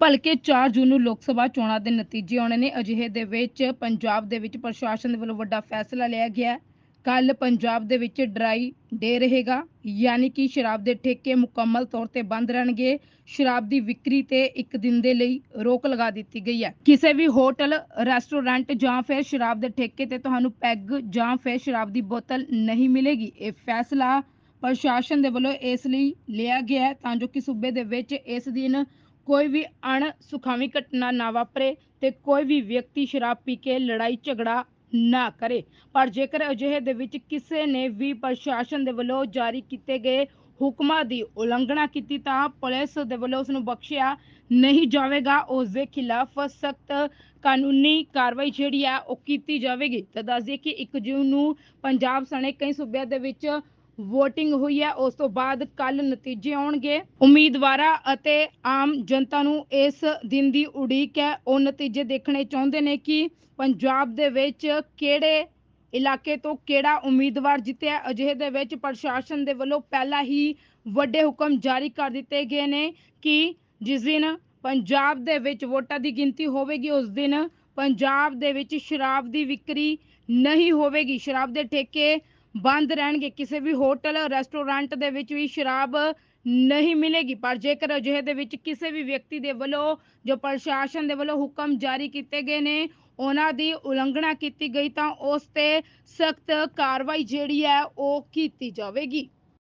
ਭਲਕੇ 4 ਜੂਨ ਨੂੰ ਲੋਕ ਸਭਾ ਚੋਣਾਂ ਦੇ ਨਤੀਜੇ ਆਉਣੇ ਨੇ। ਅਜਿਹੇ ਦੇ ਵਿੱਚ ਪੰਜਾਬ ਦੇ ਵਿੱਚ ਪ੍ਰਸ਼ਾਸਨ ਦੇ ਵੱਲੋਂ ਵੱਡਾ ਫੈਸਲਾ ਲਿਆ ਗਿਆ ਕੱਲ ਪੰਜਾਬ ਦੇ ਵਿੱਚ ਡਰਾਈ ਡੇ ਰਹੇਗਾ, ਯਾਨੀ ਕਿ ਸ਼ਰਾਬ ਦੇ ਠੇਕੇ ਮੁਕੰਮਲ ਤੌਰ ਤੇ ਬੰਦ ਰਹਿਣਗੇ। ਸ਼ਰਾਬ ਦੀ ਵਿਕਰੀ ਤੇ ਇੱਕ ਦਿਨ ਦੇ ਲਈ ਰੋਕ ਲਗਾ ਦਿੱਤੀ ਗਈ ਹੈ। ਕਿਸੇ ਵੀ ਹੋਟਲ, ਰੈਸਟੋਰੈਂਟ ਜਾਂ ਫਿਰ ਸ਼ਰਾਬ ਦੇ ਠੇਕੇ ਤੇ ਤੁਹਾਨੂੰ ਪੈਗ ਜਾਂ ਫਿਰ ਸ਼ਰਾਬ ਦੀ ਬੋਤਲ ਨਹੀਂ ਮਿਲੇਗੀ। ਇਹ ਫੈਸਲਾ ਪ੍ਰਸ਼ਾਸਨ ਦੇ ਵੱਲੋਂ ਇਸ ਲਈ ਲਿਆ ਗਿਆ ਹੈ, ਤਾਂ ਜੋ ਕਿ ਸੂਬੇ ਦੇ ਵਿੱਚ ਇਸ ਦਿਨ ਕੋਈ ਵੀ ਅਣ ਸੁਖਾਵੀ ਘਟਨਾ ਨਾ ਵਾਪਰੇ ਤੇ ਕੋਈ ਵੀ ਵਿਅਕਤੀ ਸ਼ਰਾਬ ਪੀ ਕੇ ਲੜਾਈ ਝਗੜਾ ਨਾ ਕਰੇ। ਪਰ ਜੇਕਰ ਅਜਿਹੇ ਦੇ ਵਿੱਚ ਕਿਸੇ ਨੇ ਵੀ ਪ੍ਰਸ਼ਾਸਨ ਦੇ ਵੱਲੋਂ ਜਾਰੀ ਕੀਤੇ ਗਏ ਹੁਕਮਾਂ ਦੀ ਉਲੰਘਣਾ ਕੀਤੀ ਤਾਂ ਪੁਲਿਸ ਦੇ ਵੱਲੋਂ ਉਸ ਨੂੰ ਬਖਸ਼ਿਆ ਨਹੀਂ ਜਾਵੇਗਾ। ਉਸ ਦੇ ਖਿਲਾਫ ਸਖਤ ਕਾਨੂੰਨੀ ਕਾਰਵਾਈ ਜਿਹੜੀ ਆ ਉਹ ਕੀਤੀ ਜਾਵੇਗੀ। ਤਾਂ ਦੱਸ ਦਈਏ ਕਿ 1 ਜੂਨ ਨੂੰ ਪੰਜਾਬ ਸਣੇ ਕਈ ਸੂਬਿਆਂ ਦੇ ਵਿੱਚ VOTING ਹੋਈ ਹੈ, ਉਸ ਤੋਂ ਬਾਅਦ ਕੱਲ ਨਤੀਜੇ ਆਉਣਗੇ। ਉਮੀਦਵਾਰਾਂ ਅਤੇ ਆਮ ਜਨਤਾ ਨੂੰ ਇਸ ਦਿਨ ਦੀ ਉਡੀਕ ਹੈ। ਉਹ ਨਤੀਜੇ ਦੇਖਣੇ ਚਾਹੁੰਦੇ ਨੇ ਕਿ ਪੰਜਾਬ ਦੇ ਵਿੱਚ ਕਿਹੜੇ ਇਲਾਕੇ ਤੋਂ ਕਿਹੜਾ ਉਮੀਦਵਾਰ ਜਿੱਤਿਆ। ਅਜਿਹੇ ਦੇ ਵਿੱਚ ਪ੍ਰਸ਼ਾਸਨ ਦੇ ਵੱਲੋਂ ਪਹਿਲਾਂ ਹੀ ਵੱਡੇ ਹੁਕਮ ਜਾਰੀ ਕਰ ਦਿੱਤੇ ਗਏ ਨੇ ਕਿ ਜਿਸ ਦਿਨ ਪੰਜਾਬ ਦੇ ਵਿੱਚ ਵੋਟਾਂ ਦੀ ਗਿਣਤੀ ਹੋਵੇਗੀ, ਉਸ ਦਿਨ ਪੰਜਾਬ ਦੇ ਵਿੱਚ ਸ਼ਰਾਬ ਦੀ ਵਿਕਰੀ ਨਹੀਂ ਹੋਵੇਗੀ। ਸ਼ਰਾਬ ਦੇ ਠੇਕੇ ਬੰਦ ਰਹਿਣਗੇ। ਕਿਸੇ ਵੀ ਹੋਟਲ, ਰੈਸਟੋਰੈਂਟ ਦੇ ਵਿੱਚ ਵੀ ਸ਼ਰਾਬ ਨਹੀਂ ਮਿਲੇਗੀ। ਪਰ ਜੇਕਰ ਅਜਿਹੇ ਦੇ ਵਿੱਚ ਕਿਸੇ ਵੀ ਵਿਅਕਤੀ ਦੇ ਵੱਲੋਂ, ਜੋ ਪ੍ਰਸ਼ਾਸਨ ਦੇ ਵੱਲੋਂ ਹੁਕਮ ਜਾਰੀ ਕੀਤੇ ਗਏ ਨੇ, ਉਹਨਾਂ ਦੀ ਉਲੰਘਣਾ ਕੀਤੀ ਗਈ, ਤਾਂ ਉਸ ਤੇ ਸਖਤ ਕਾਰਵਾਈ ਜਿਹੜੀ ਹੈ, ਉਹ ਕੀਤੀ ਜਾਵੇਗੀ।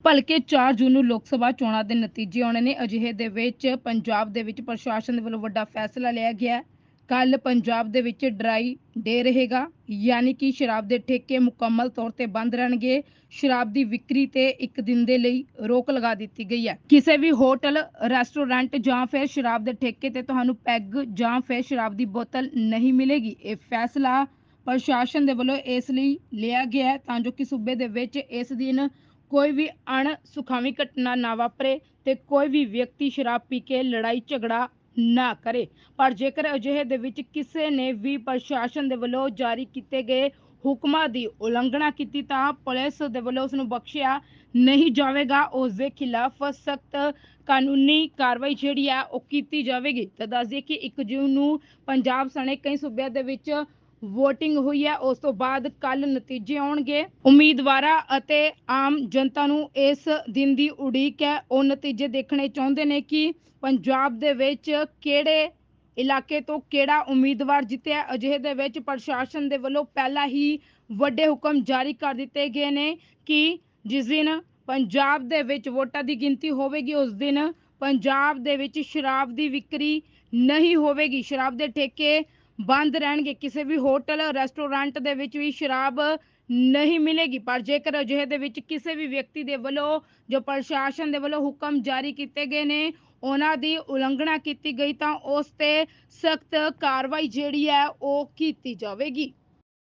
ਭਲਕੇ 4 ਜੂਨ ਨੂੰ ਲੋਕ ਸਭਾ ਚੋਣਾਂ ਦੇ ਨਤੀਜੇ ਆਉਣੇ ਨੇ। ਅਜਿਹੇ ਦੇ ਵਿੱਚ ਪੰਜਾਬ ਦੇ ਵਿੱਚ ਪ੍ਰਸ਼ਾਸਨ ਦੇ ਵੱਲੋਂ ਵੱਡਾ ਫੈਸਲਾ ਲਿਆ ਗਿਆ ਕੱਲ ਪੰਜਾਬ ਦੇ ਵਿੱਚ ਡਰਾਈ ਡੇ ਰਹੇਗਾ, ਯਾਨੀ ਕਿ ਸ਼ਰਾਬ ਦੇ ਠੇਕੇ ਮੁਕੰਮਲ ਤੌਰ ਤੇ ਬੰਦ ਰਹਿਣਗੇ। ਸ਼ਰਾਬ ਦੀ ਵਿਕਰੀ ਤੇ ਇੱਕ ਦਿਨ ਦੇ ਲਈ ਰੋਕ ਲਗਾ ਦਿੱਤੀ ਗਈ ਹੈ। ਕਿਸੇ ਵੀ ਹੋਟਲ, ਰੈਸਟੋਰੈਂਟ ਜਾਂ ਫਿਰ ਸ਼ਰਾਬ ਦੇ ਠੇਕੇ ਤੇ ਤੁਹਾਨੂੰ ਪੈਗ ਜਾਂ ਫਿਰ ਸ਼ਰਾਬ ਦੀ ਬੋਤਲ ਨਹੀਂ ਮਿਲੇਗੀ। ਇਹ ਫੈਸਲਾ ਪ੍ਰਸ਼ਾਸਨ ਦੇ ਵੱਲੋਂ ਇਸ ਲਈ ਲਿਆ ਗਿਆ ਹੈ ਤਾਂ ਜੋ ਕਿ ਸੂਬੇ ਦੇ ਵਿੱਚ ਇਸ ਦਿਨ ਕੋਈ ਵੀ ਅਣ ਸੁਖਾਵੀ ਘਟਨਾ ਨਾ ਵਾਪਰੇ ਤੇ ਕੋਈ ਵੀ ਵਿਅਕਤੀ ਸ਼ਰਾਬ ਪੀ ਕੇ ਲੜਾਈ ਝਗੜਾ ਨਾ ਕਰੇ। ਪਰ ਜੇਕਰ ਅਜਿਹੇ ਦੇ ਵਿੱਚ ਕਿਸੇ ਨੇ ਵੀ ਪ੍ਰਸ਼ਾਸਨ ਦੇ ਵੱਲੋਂ ਜਾਰੀ ਕੀਤੇ ਗਏ ਹੁਕਮਾਂ ਦੀ ਉਲੰਘਣਾ ਕੀਤੀ ਤਾਂ ਪੁਲਿਸ ਦੇ ਵੱਲੋਂ ਉਸ ਨੂੰ ਬਖਸ਼ਿਆ ਨਹੀਂ ਜਾਵੇਗਾ। ਉਸ ਦੇ ਖਿਲਾਫ ਸਖਤ ਕਾਨੂੰਨੀ ਕਾਰਵਾਈ ਜਿਹੜੀ ਆ ਉਹ ਕੀਤੀ ਜਾਵੇਗੀ। ਤਾਂ ਦੱਸ ਦਈਏ ਕਿ 1 ਜੂਨ ਨੂੰ ਪੰਜਾਬ ਸਣੇ ਕਈ ਸੂਬਿਆਂ ਦੇ ਵਿੱਚ VOTING ਹੋਈ ਹੈ, ਉਸ ਤੋਂ ਬਾਅਦ ਕੱਲ ਨਤੀਜੇ ਆਉਣਗੇ। ਉਮੀਦਵਾਰਾਂ ਅਤੇ ਆਮ ਜਨਤਾ ਨੂੰ ਇਸ ਦਿਨ ਦੀ ਉਡੀਕ ਹੈ। ਉਹ ਨਤੀਜੇ ਦੇਖਣੇ ਚਾਹੁੰਦੇ ਨੇ ਕਿ ਪੰਜਾਬ ਦੇ ਵਿੱਚ ਕਿਹੜੇ ਇਲਾਕੇ ਤੋਂ ਕਿਹੜਾ ਉਮੀਦਵਾਰ ਜਿੱਤਿਆ ਅਜਿਹੇ ਦੇ ਵਿੱਚ ਪ੍ਰਸ਼ਾਸਨ ਦੇ ਵੱਲੋਂ ਪਹਿਲਾਂ ਹੀ ਵੱਡੇ ਹੁਕਮ ਜਾਰੀ ਕਰ ਦਿੱਤੇ ਗਏ ਨੇ ਕਿ ਜਿਸ ਦਿਨ ਪੰਜਾਬ ਦੇ ਵਿੱਚ ਵੋਟਾਂ ਦੀ ਗਿਣਤੀ ਹੋਵੇਗੀ, ਉਸ ਦਿਨ ਪੰਜਾਬ ਦੇ ਵਿੱਚ ਸ਼ਰਾਬ ਦੀ ਵਿਕਰੀ ਨਹੀਂ ਹੋਵੇਗੀ। ਸ਼ਰਾਬ ਦੇ ਠੇਕੇ ਬੰਦ ਰਹਿਣਗੇ। ਕਿਸੇ ਵੀ ਹੋਟਲ, ਰੈਸਟੋਰੈਂਟ ਦੇ ਵਿੱਚ ਵੀ ਸ਼ਰਾਬ ਨਹੀਂ ਮਿਲੇਗੀ। ਪਰ ਜੇਕਰ ਅਜਿਹੇ ਦੇ ਵਿੱਚ ਕਿਸੇ ਵੀ ਵਿਅਕਤੀ ਦੇ ਵੱਲੋਂ, ਜੋ ਪ੍ਰਸ਼ਾਸਨ ਦੇ ਵੱਲੋਂ ਹੁਕਮ ਜਾਰੀ ਕੀਤੇ ਗਏ ਨੇ, ਉਹਨਾਂ ਦੀ ਉਲੰਘਣਾ ਕੀਤੀ ਗਈ, ਤਾਂ ਉਸ ਤੇ ਸਖਤ ਕਾਰਵਾਈ ਜਿਹੜੀ ਹੈ, ਉਹ ਕੀਤੀ ਜਾਵੇਗੀ।